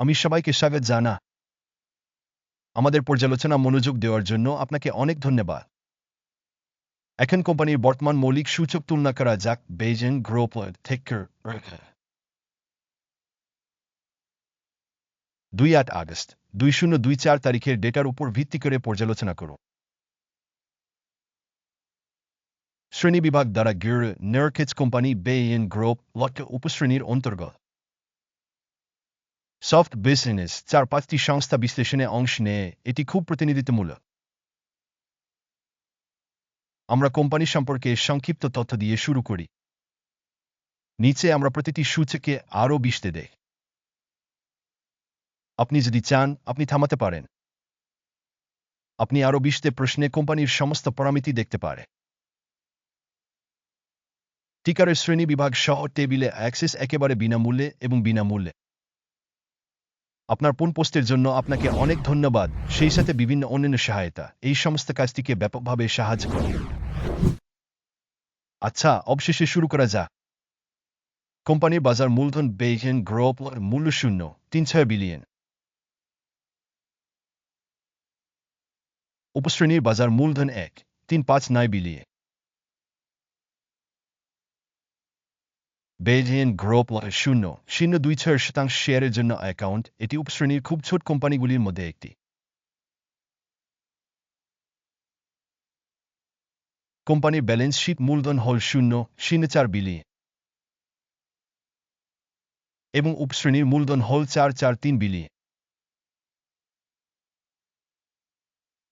আমি সবাইকে স্বাগত জানা। আমাদের পর্যালোচনা মনোযোগ দেওয়ার জন্য আপনাকে অনেক ধন্যবাদ। এখন কোম্পানির বর্তমান মৌলিক সূচক তুলনা করা যাক বেজেন গ্রোপ থেকে দুই আট আগস্ট, দুই শূন্য দুই চার তারিখের ডেটার উপর ভিত্তি করে পর্যালোচনা করুন। শ্রেণি বিভাগ দ্বারা গির নেরকেজ কোম্পানি বে ইন গ্রোপ লটকে উপশ্রেণীর অন্তর্গত। সফট বিজনেস চার পাঁচটি সংস্থা বিশ্লেষণে অংশ নেয় এটি খুব প্রতিনিধিত্বমূলক আমরা কোম্পানি সম্পর্কে সংক্ষিপ্ত তথ্য দিয়ে শুরু করি নিচে আমরা প্রতিটি সূচকে আরও বিষতে দেখ আপনি যদি চান আপনি থামাতে পারেন আপনি আরও বিশতে প্রশ্নে কোম্পানির সমস্ত পরামিতি দেখতে পারে টিকারের শ্রেণি বিভাগ সহ টেবিলে অ্যাক্সেস একেবারে বিনামূল্যে এবং বিনামূল্যে আপনার কোন পোস্টের জন্য আপনাকে অনেক ধন্যবাদ। সেই সাথে বিভিন্ন অন্যান্য সহায়তা। এই সমস্ত কাজটিকে ব্যাপকভাবে সাহায্য করে। আচ্ছা অবশেষে শুরু করা যাক। কোম্পানির বাজার মূলধন বেজেন গ্রোপ মূল্য শূন্য, তিন ছয় বিলিয়ন। উপশ্রেণীর বাজার মূলধন এক, তিন পাঁচ নয় বিলিয়ন। বেজিয়ান গ্রোপ শূন্য শূন্য দুই ছয় শতাংশ শেয়ারের জন্য অ্যাকাউন্ট, এটি উপশ্রেণীর খুব ছোট কোম্পানিগুলির মধ্যে একটি। কোম্পানির ব্যালেন্স শিট মূলধন হল শূন্য শূন্য চার বিলিয়ন। এবং উপশ্রেণীর মূলধন হল চার চার তিন বিলিয়ন।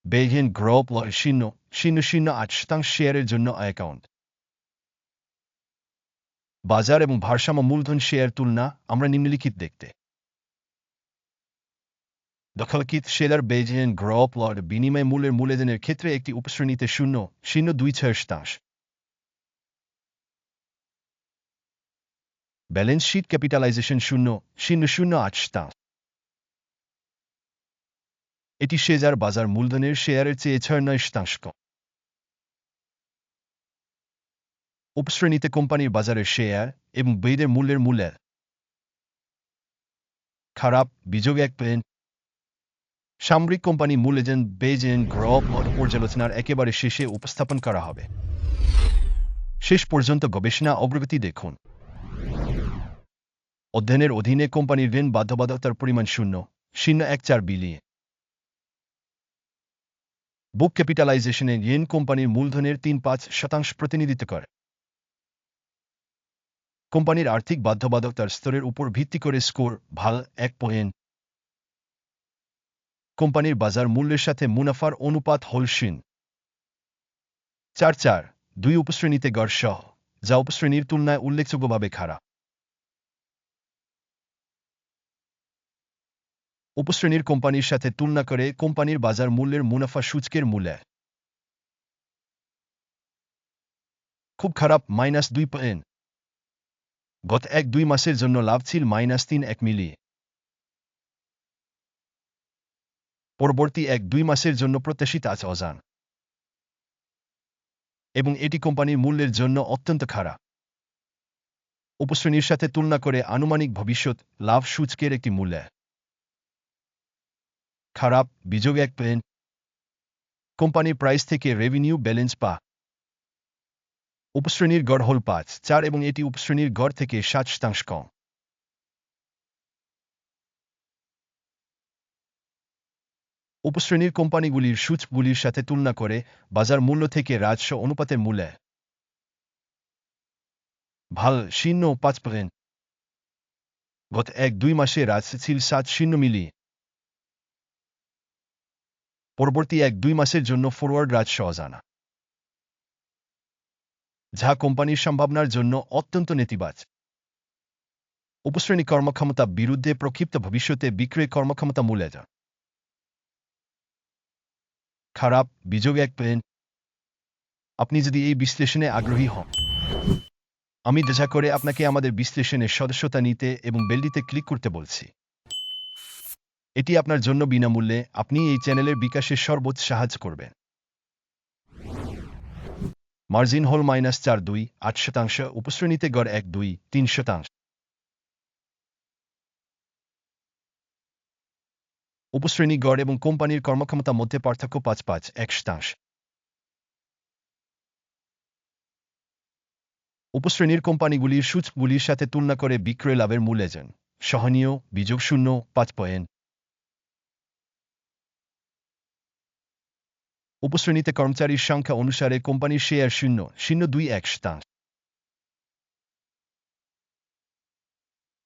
বেজিয়ান গ্রোপ শূন্য শূন্য শূন্য আট শতাংশ শেয়ারের জন্য অ্যাকাউন্ট। বাজার এবং ভারসাম্য মূলধন শেয়ার তুলনা আমরা নিম্নলিখিত দেখতে। দখলকিত শেয়ার বেজেন গ্র লর্ড বিনিময় মূল্যের মূল্যদানের ক্ষেত্রে একটি উপশ্রেণীতে শূন্য শূন্য দুই ছয় শতাংশ। ব্যালেন্স শিট ক্যাপিটালাইজেশন শূন্য শূন্য শূন্য আট শতাংশ। এটি শেজার বাজার মূলধনের শেয়ারের চেয়ে ছয় নয় শতাংশ কম। উপশ্রেণীতে কোম্পানির বাজারের শেয়ার এবং বইদের মূল্যের মূল্যের খারাপ বিযোগ এক পেন সামরিক কোম্পানি মূল্যজেন বেজেন গ্রপ পর্যালোচনার একেবারে শেষে উপস্থাপন করা হবে। শেষ পর্যন্ত গবেষণা অগ্রগতি দেখুন। অধ্যয়নের অধীনে কোম্পানির ঋণ বাধ্যবাধকতার পরিমাণ শূন্য শূন্য এক চার বিলিয়ন। বুক ক্যাপিটালাইজেশনে ঋণ কোম্পানির মূলধনের তিন পাঁচ শতাংশ প্রতিনিধিত্ব করে। কোম্পানির আর্থিক বাধ্যবাধকতার স্তরের উপর ভিত্তি করে স্কোর ভালো এক পয়েন্ট। কোম্পানির বাজার মূল্যের সাথে মুনাফার অনুপাত হল শূন্য চার চার, দুই উপশ্রেণীতে গড় যা উপশ্রেণীর তুলনায় উল্লেখযোগ্যভাবে খারাপ। উপশ্রেণীর কোম্পানির সাথে তুলনা করে কোম্পানির বাজার মূল্যের মুনাফা সূচকের মূল্যে। খুব খারাপ, মাইনাস দুই পয়েন্ট। গত এক দুই মাসের জন্য লাভ ছিল মাইনাস তিন এক মিলিয়ে পরবর্তী এক দুই মাসের জন্য প্রত্যাশিত আছে অজান। এবং এটি কোম্পানির মূল্যের জন্য অত্যন্ত খারাপ উপশ্রেণীর সাথে তুলনা করে আনুমানিক ভবিষ্যৎ লাভ সূচকের একটি মূল্য। খারাপ বিযোগ এক পয়েন্ট। কোম্পানির প্রাইস থেকে রেভিনিউ ব্যালেন্স পা। উপশ্রেণীর গড় হল পাঁচ, চার এবং এটি উপশ্রেণীর গড় থেকে সাত শতাংশ কম। উপশ্রেণীর কোম্পানিগুলির সূচগুলির সাথে তুলনা করে বাজার মূল্য থেকে রাজস্ব অনুপাতের মূল্যে ভালো শূন্য পাঁচ পয়েন্ট। গত এক দুই মাসে রাজস্ব ছিল সাত শূন্য মিলি। পরবর্তী এক দুই মাসের জন্য ফরওয়ার্ড রাজস্ব অজানা। যা কোম্পানির সম্ভাবনার জন্য অত্যন্ত নেতিবাচ উপশ্রেণী কর্মক্ষমতা বিরুদ্ধে প্রক্ষিপ্ত ভবিষ্যতে বিক্রয় কর্মক্ষমতা মূল্যে যা। খারাপ বিযোগ এক পয়েন্ট আপনি যদি এই বিশ্লেষণে আগ্রহী হন। আমি দেখা করে আপনাকে আমাদের বিশ্লেষণের সদস্যতা নিতে এবং বেলডিতে ক্লিক করতে বলছি। এটি আপনার জন্য বিনামূল্যে আপনি এই চ্যানেলের বিকাশে সর্বোচ্চ সাহায্য করবেন। মার্জিন হল মাইনাস চার দুই, আট শতাংশ, উপশ্রেণীতে গড় এক দুই, তিন শতাংশ। উপশ্রেণী গড় এবং কোম্পানির কর্মক্ষমতা মধ্যে পার্থক্য পাঁচ পাঁচ, এক শতাংশ। উপশ্রেণীর কোম্পানিগুলির সূচকগুলির সাথে তুলনা করে বিক্রয় লাভের মূল্য এজেন সহনীয় বিযোগ শূন্য পাঁচ পয়েন্ট। উপশ্রেণীতে কর্মচারীর সংখ্যা অনুসারে কোম্পানির শেয়ার শূন্য শূন্য দুই এক শতাংশ।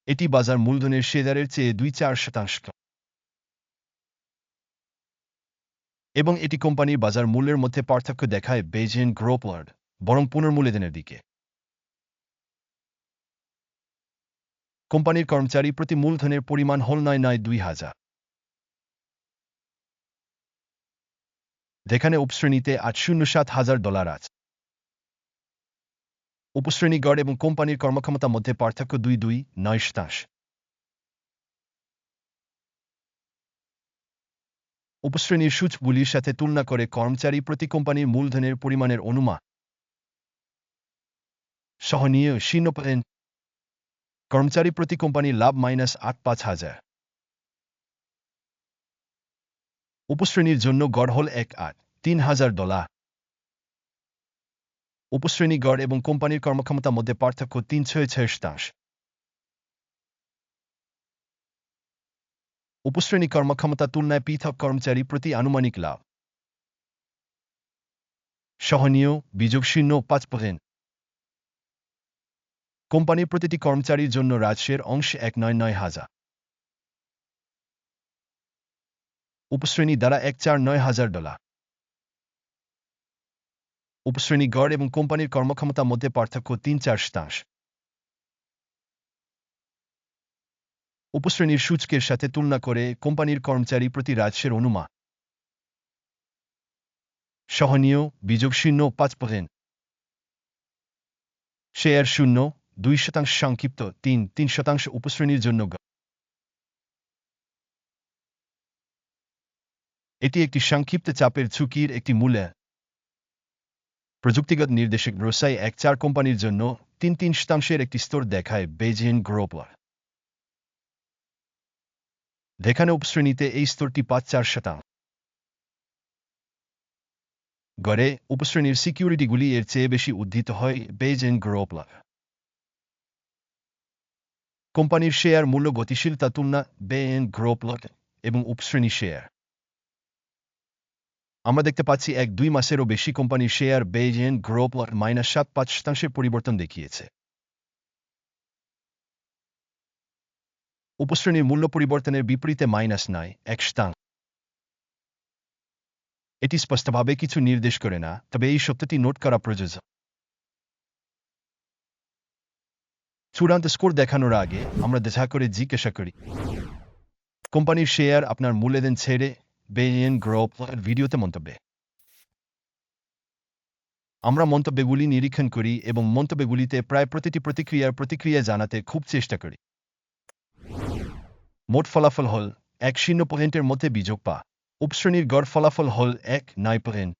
এটি বাজার মূলধনের শেয়ারের চেয়ে দুই চার শতাংশ। এবং এটি কোম্পানির বাজার মূল্যের মধ্যে পার্থক্য দেখায় বেজেন গ্রোপলার্ড বরং পুনর্মূল্যদানের দিকে। কোম্পানির কর্মচারী প্রতি মূলধনের পরিমাণ হল নয় নয় দুই হাজার। যেখানে উপশ্রেণীতে আট শূন্য সাত হাজার ডলার আছে। উপশ্রেণী গড় এবং কোম্পানির কর্মক্ষমতার মধ্যে পার্থক্য দুই দুই নয় শতাংশ উপশ্রেণীর সূচগুলির সাথে তুলনা করে কর্মচারী প্রতি কোম্পানির মূলধনের পরিমাণের অনুমান। সহনীয় পয়েন্ট কর্মচারী প্রতি কোম্পানির লাভ মাইনাস আট পাঁচ হাজার। উপশ্রেণীর জন্য গড় হল এক আট, তিন হাজার ডলার। উপশ্রেণী গড় এবং কোম্পানির কর্মক্ষমতার মধ্যে পার্থক্য তিন ছয় ছয় শতাংশ উপশ্রেণী কর্মক্ষমতা তুলনায় পৃথক কর্মচারী প্রতি আনুমানিক লাভ। সহনীয় বিযোগ শূন্য পাঁচ পয়েন্ট কোম্পানির প্রতিটি কর্মচারীর জন্য রাজস্বের অংশ এক নয় নয় হাজার। উপশ্রেণী দ্বারা এক চার নয় হাজার ডলার। উপশ্রেণী গড় এবং কোম্পানির কর্মক্ষমতার মধ্যে পার্থক্য তিন চার শতাংশ। উপশ্রেণীর সূচকের সাথে তুলনা করে কোম্পানির কর্মচারী প্রতি রাজস্বের অনুমান। সহনীয়, বিযোগ শূন্য, পাঁচ পয়েন্ট শেয়ার শূন্য, দুই শতাংশ সংক্ষিপ্ত, তিন তিন শতাংশ উপশ্রেণীর জন্য এটি একটি সংক্ষিপ্ত চাপের ঝুঁকির একটি মূল্য প্রযুক্তিগত নির্দেশক রোসাই এক চার কোম্পানির জন্য তিন তিন শতাংশের একটি স্তর দেখায় বেজিয়ান গ্রোপলার যেখানে উপশ্রেণীতে এই স্তরটি পাঁচ চার শতাংশ। গড়ে উপশ্রেণীর সিকিউরিটিগুলি এর চেয়ে বেশি উদ্ধৃত হয় বেজেন গ্রোপলার কোম্পানির শেয়ার মূল্য গতিশীলতা তুলনা বেএন গ্রোপলক এবং উপশ্রেণী শেয়ার। আমরা দেখতে পাচ্ছি এক দুই মাসেরও বেশি কোম্পানির শেয়ার বেজেন গ্রোপলক মাইনাস সাত পাঁচ শতাংশের পরিবর্তন দেখিয়েছে। উপশ্রেণীর মূল্য পরিবর্তনের বিপরীতে মাইনাস নয়, এক শতাংশ। এটি স্পষ্টভাবে কিছু নির্দেশ করে না, তবে এই সত্যটি নোট করা প্রযোজ্য। চূড়ান্ত স্কোর দেখানোর আগে আমরা দেখা করে জিজ্ঞাসা করি, কোম্পানির শেয়ার আপনার মূল্যদেন ছেড়ে বেইন গ্রোপ ভিডিওতে মন্তব্যে। আমরা মন্তব্যগুলি নিরীক্ষণ করি এবং মন্তব্যগুলিতে প্রায় প্রতিটি প্রতিক্রিয়ার প্রতিক্রিয়া জানাতে খুব চেষ্টা করি। মোট ফলাফল হল এক শূন্য পয়েন্টের মধ্যে বিযোগ পা। উপশ্রেণীর গড় ফলাফল হল এক নয় পয়েন্ট।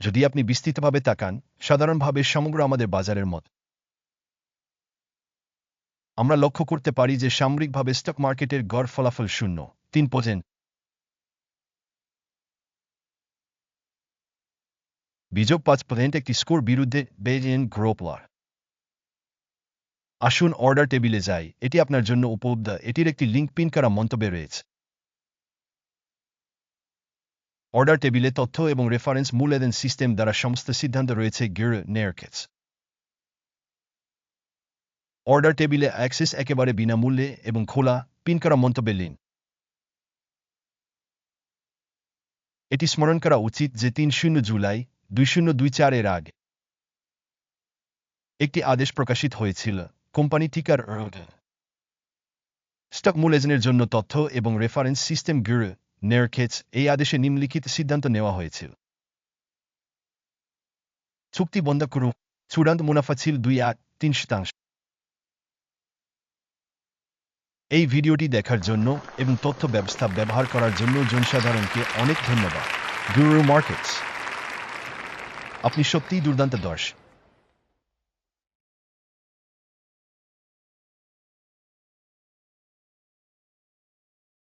যদি আপনি বিস্তৃতভাবে তাকান, সাধারণভাবে সমগ্র আমাদের বাজারের মত। আমরা লক্ষ্য করতে পারি যে সামরিকভাবে স্টক মার্কেটের গড় ফলাফল শূন্য। তিন পর্যন্ত বিযোগ পাঁচ পয়েন্ট একটি স্কোর বিরুদ্ধে বেজেন গ্রোপলার। আসুন অর্ডার টেবিলে যাই। এটি আপনার জন্য উপলব্ধ। এটির একটি লিঙ্ক পিন করা মন্তব্যে রয়েছে। অর্ডার টেবিলে তথ্য এবং রেফারেন্স মূল্যায়ন সিস্টেম দ্বারা সমস্ত সিদ্ধান্ত রয়েছে গির নেয়ারকেটস অর্ডার টেবিলে অ্যাক্সেস একেবারে বিনামূল্যে এবং খোলা পিন করা মন্তব্যে লিন। এটি স্মরণ করা উচিত যে তিন শূন্য জুলাই দুই শূন্য দুই চারের আগে একটি আদেশ প্রকাশিত হয়েছিল, কোম্পানি টিকার স্টক মূল্যায়নের জন্য তথ্য এবং রেফারেন্স সিস্টেম গির নেয়ারকেটস এই আদেশে নিম্নলিখিত সিদ্ধান্ত নেওয়া হয়েছিল। চুক্তি বন্ধ করুন। চূড়ান্ত মুনাফা ছিল দুই আট তিন শতাংশ। এই ভিডিওটি দেখার জন্য এবং তথ্য ব্যবস্থা ব্যবহার করার জন্য জনসাধারণকে অনেক ধন্যবাদ। গুরু মার্কেটস। আপনি সত্যিই দুর্দান্ত দর্শ